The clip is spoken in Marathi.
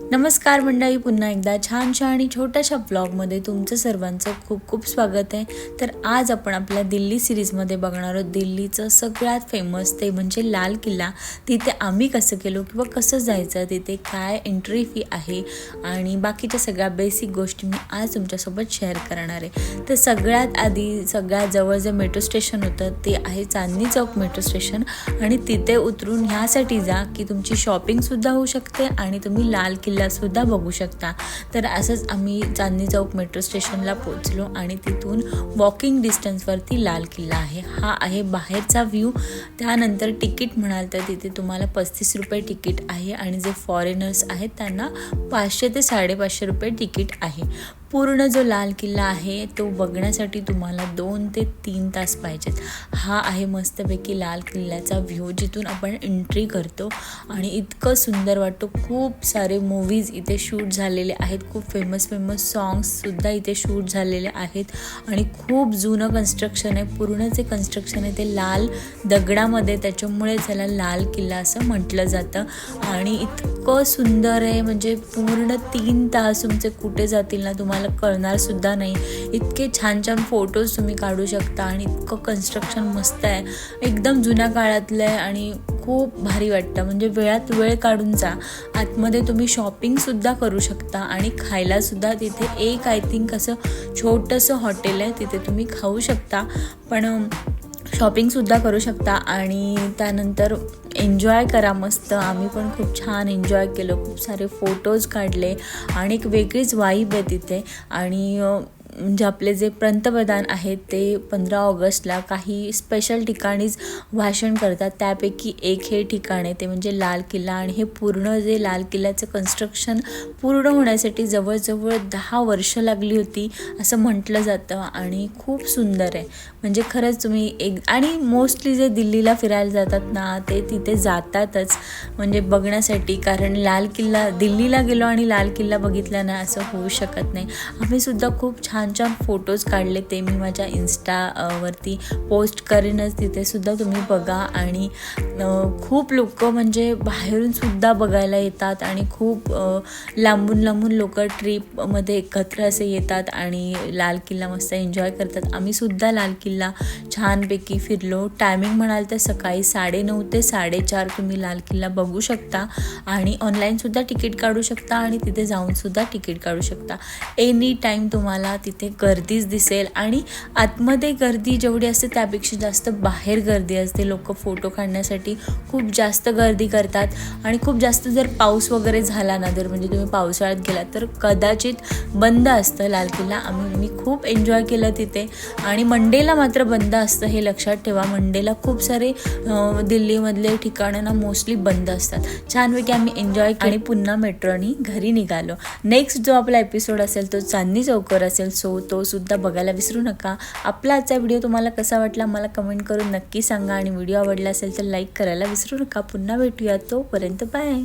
नमस्कार मंडळी पुन्हा एकदा छानशा आणि छोट्याशा ब्लॉगमध्ये तुमचं सर्वांचं खूप खूप स्वागत आहे. तर आज आपण आपल्या दिल्ली सिरीजमध्ये बघणार आहोत. दिल्लीचं सगळ्यात फेमस ते म्हणजे लाल किल्ला. तिथे आम्ही कसं केलो किंवा कसं जायचं तिथे काय एंट्री फी आहे आणि बाकीच्या सगळ्या बेसिक गोष्टी मी आज तुमच्यासोबत शेअर करणार आहे. तर सगळ्यात आधी सगळ्यात जवळ जे मेट्रो स्टेशन होतं ते आहे चांदणी चौक मेट्रो स्टेशन आणि तिथे उतरून ह्यासाठी जा की तुमची शॉपिंगसुद्धा होऊ शकते आणि तुम्ही लाल किल्ला किल्लासुद्धा बघू शकता. तर असंच आम्ही चांदणी चौक मेट्रो स्टेशनला पोचलो आणि तिथून वॉकिंग डिस्टन्सवरती लाल किल्ला आहे. हा आहे बाहेरचा व्ह्यू त्यानंतर तिकीट म्हणाल तर तिथे तुम्हाला पस्तीस रुपये तिकीट आहे आणि जे फॉरेनर्स आहेत त्यांना पाचशे ते साडेपाचशे रुपये तिकीट आहे. पूर्ण जो लाल किल्ला आहे तो बघण्यासाठी तुम्हाला दोन ते तीन तास पाहिजेत. हा आहे मस्तपैकी लाल किल्ल्याचा व्ह्यू जिथून आपण एंट्री करतो आणि इतकं सुंदर वाटतो. खूप सारे मूवीज इथे शूट झालेले आहेत. खूप फेमस फेमस सॉंग्ससुद्धा इथे शूट झालेले आहेत. आणि खूप जुनं कन्स्ट्रक्शन आहे. पूर्ण जे कन्स्ट्रक्शन आहे ते लाल दगडामध्ये त्याच्यामुळे त्याला लाल किल्ला असं म्हटलं जातं. आणि इतकं सुंदर आहे म्हणजे पूर्ण तीन तास तुमचे कुठे जातील ना तुम्हाला कळणार सुद्धा नाही. इतके छान छान फोटोज तुम्ही काढू शकता आणि इतकं कन्स्ट्रक्शन मस्त आहे. एकदम जुन्या काळातलं आहे आणि खूप भारी वाटतं. म्हणजे वेळात वेळ काढून जा. आतमध्ये तुम्ही शॉपिंगसुद्धा करू शकता आणि खायलासुद्धा तिथे एक आय थिंक असं छोटंसं हॉटेल आहे तिथे तुम्ही खाऊ शकता. पण शॉपिंगसुद्धा करू शकता आणि त्यानंतर एन्जॉय करा मस्त. आम्ही पण खूप छान एन्जॉय केलं. खूप सारे फोटोज काढले आणि एक वेगळीच वाईब आहे तिथे. आणि म्हणजे आपले जे पंतप्रधान आहेत ते पंधरा ऑगस्टला काही स्पेशल ठिकाणीच भाषण करतात. त्यापैकी एक हे ठिकाण आहे ते म्हणजे लाल किल्ला आणि हे पूर्ण जे लाल किल्ल्याचं कन्स्ट्रक्शन पूर्ण होण्यासाठी जवळजवळ दहा वर्ष लागली होती असं म्हटलं जातं आणि खूप सुंदर आहे. म्हणजे खरंच तुम्ही एक आणि मोस्टली जे दिल्लीला फिरायला जातात ना ते तिथे जातातच. म्हणजे बघण्यासाठी कारण लाल किल्ला दिल्लीला गेलो आणि लाल किल्ला बघितला ना असं होऊ शकत नाही. आम्ही सुद्धा खूप छान छान फोटोज काढले ते मी माझ्या इन्स्टावरती पोस्ट करेनच. तिथेसुद्धा तुम्ही बघा आणि खूप लोक म्हणजे बाहेरूनसुद्धा बघायला येतात आणि खूप लांबून लांबून लोक ट्रीपमध्ये एकत्र असे येतात आणि लाल किल्ला मस्त एन्जॉय करतात. आम्हीसुद्धा लाल किल्ला छानपैकी फिरलो. टायमिंग म्हणाल तर सकाळी साडेनऊ ते साडेचार तुम्ही लाल किल्ला बघू शकता आणि ऑनलाईनसुद्धा तिकीट काढू शकता आणि तिथे जाऊनसुद्धा तिकीट काढू शकता. एनी टाईम तुम्हाला तिथे गर्दीच दिसेल आणि आतमध्ये गर्दी जेवढी असते त्यापेक्षा जास्त बाहेर गर्दी असते. लोक फोटो काढण्यासाठी खूप जास्त गर्दी करतात. आणि खूप जास्त जर पाऊस वगैरे झाला ना जर म्हणजे तुम्ही पावसाळ्यात गेलात तर कदाचित बंद असतं लाल किल्ला आम्ही मी खूप एन्जॉय केलं तिथे. आणि मंडेला मात्र बंद असतं हे लक्षात ठेवा. मंडेला खूप सारे दिल्लीमधले ठिकाणं ना मोस्टली बंद असतात. छानपैकी आम्ही एन्जॉय आणि पुन्हा मेट्रोनी घरी निघालो. नेक्स्ट जो आपला एपिसोड असेल तो चांदणी चौकर असेल. सो तो सुद्धा बघायला विसरू नका. आपला आजचा व्हिडिओ तुम्हाला कसा वाटला मला कमेंट करून नक्की सांगा. आणि व्हिडिओ आवडला असेल तर लाईक करायला विसरू नका. पुन्हा भेटूया तोपर्यंत बाय.